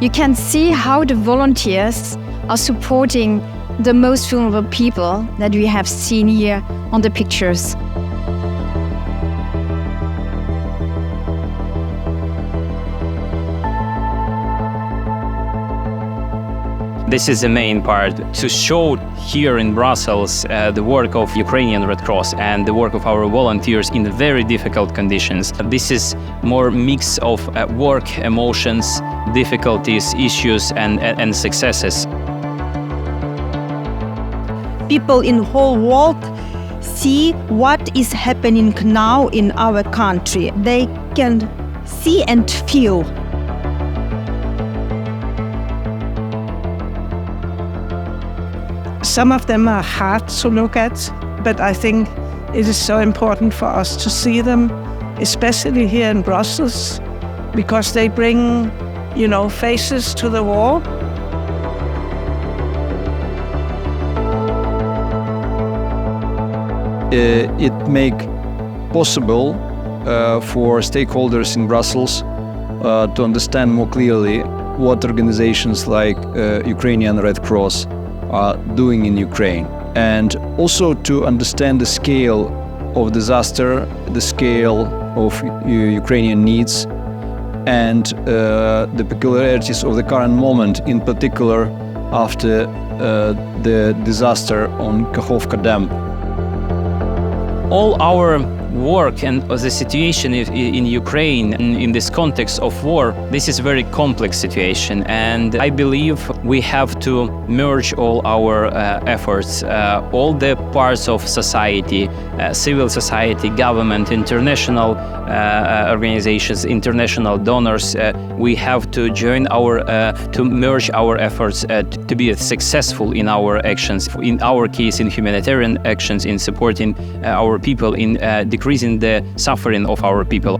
you can see how the volunteers are supporting the most vulnerable people that we have seen here on the pictures. This is the main part to show here in Brussels uh, the work of Ukrainian Red Cross and the work of our volunteers in very difficult conditions. This is more mix of uh, work, emotions, difficulties, issues and, and successes. People in whole world see what is happening now in our country. They can see and feel Some of them are hard to look at, but I think it is so important for us to see them, especially here in Brussels, because they bring, you know, faces to the wall. Uh, it make possible uh, for stakeholders in Brussels uh, to understand more clearly what organizations like uh, Ukrainian Red Cross are doing in Ukraine, and also to understand the scale of disaster, the scale of Ukrainian needs, and uh, the peculiarities of the current moment, in particular after uh, the disaster on Kakhovka Dam. All our work and the situation in Ukraine in this context of war, this is a very complex situation. And I believe we have to merge all our uh, efforts, uh, all the parts of society, uh, civil society, government, international uh, uh, organizations, international donors. Uh, we have to join our, to merge our efforts to be successful in our actions, in our case, in humanitarian actions, in supporting our people, in decreasing the suffering of our people.